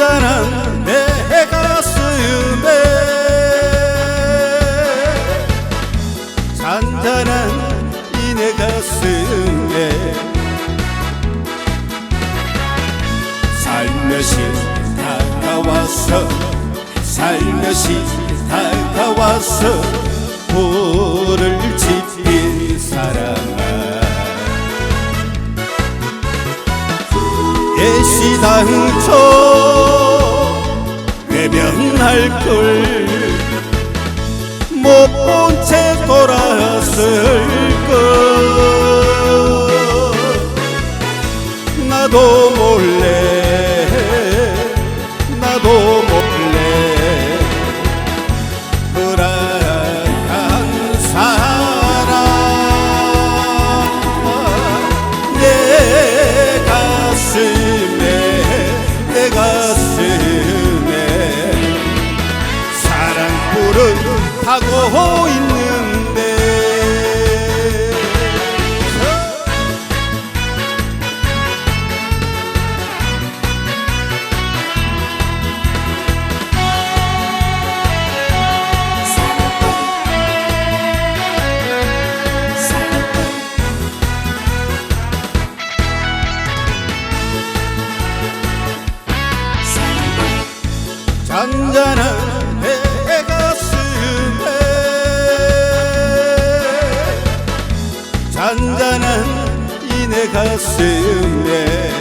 남자는 내 가슴에 잔잔한 이내 가슴에 살며시 다가와서 살며시 다가와서 불을 지핀 사랑아. 예시당 초 외면할 걸 못 본 채 돌아왔을 걸. 나도 잔잔한 내 가슴에 잔잔한 이 내 가슴에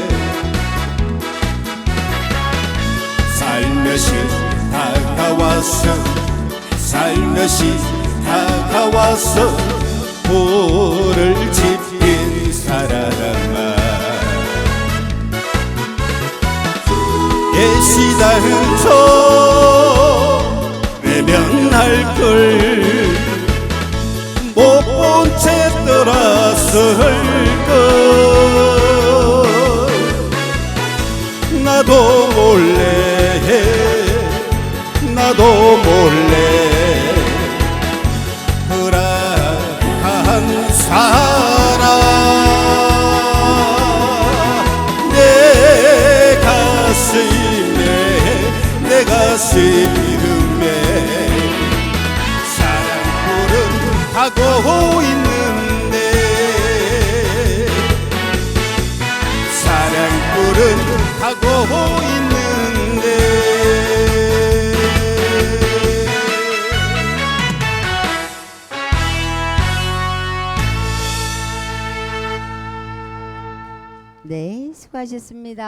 살며시 다가와서 살며시 다가와서 불을 지핀 사랑 예시당초 외면할 걸. 못 본 채 떠났을 걸. 나도 몰래 나도 몰래. 불안한 사랑 타고 있는데 사랑불은 타고 있는데 네, 수고하셨습니다.